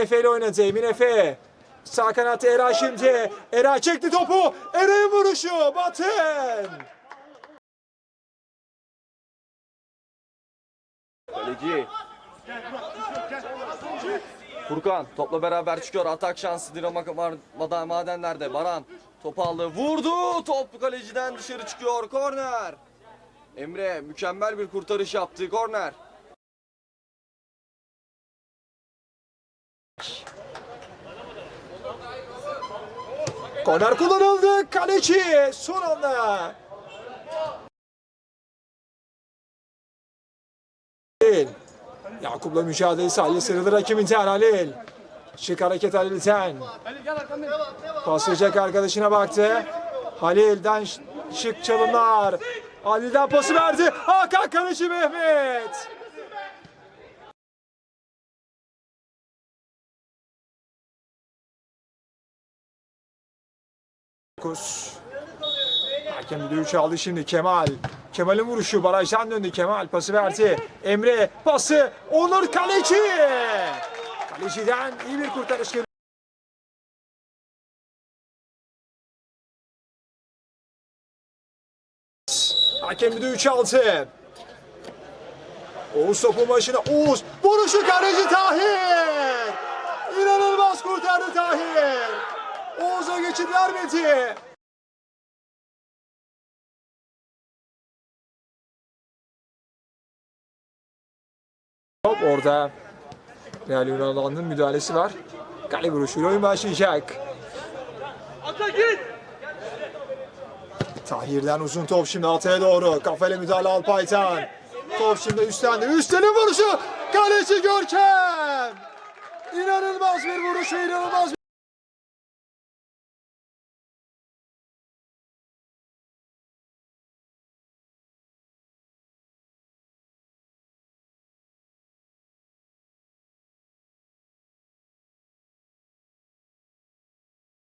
Efe ile oynadı. Emin Efe. Sağ kanatta Eray şimdi. Eray çekti topu. Eray'ın vuruşu. Batın. Kaleci. Furkan topla beraber çıkıyor. Atak şansı Dinamo Maden- Madenler'de. Baran topu aldı. Vurdu. Top kaleciden dışarı çıkıyor. Korner. Emre mükemmel bir kurtarış yaptı. Korner. Korner kullanıldı. Kaleci son anda. Halil. Yakup'la mücadelesi Halil sıyrıldı rakibinden Halil. Şık hareket Halil'den. Paslayacak arkadaşına baktı. Halil'den şık çalımlar. Halil'den pası verdi. Hakan Kaleci Mehmet. Kus. Hakem düdüğü çaldı şimdi Kemal. Kemal'in vuruşu barajdan döndü Kemal pası verdi. Emre pası Onur Kaleci. Kaleciden iyi bir kurtarış geliyor. Hakem düdüğü çaldı. Oğuz topun başına. Oğuz vuruşu kaleci Tahir. İnanılmaz kurtardı Tahir. Oğuz'a geçit vermedi. Top orada. Real Yunanlı'nın müdahalesi var. Kale vuruşuyla oyun başlayacak. Tahir'den uzun top şimdi Altay'a doğru. Kafayla müdahale Alpay'tan. Top şimdi üstlendi. Üstenin vuruşu. Kaleci Görkem. İnanılmaz bir vuruş ve inanılmaz bir...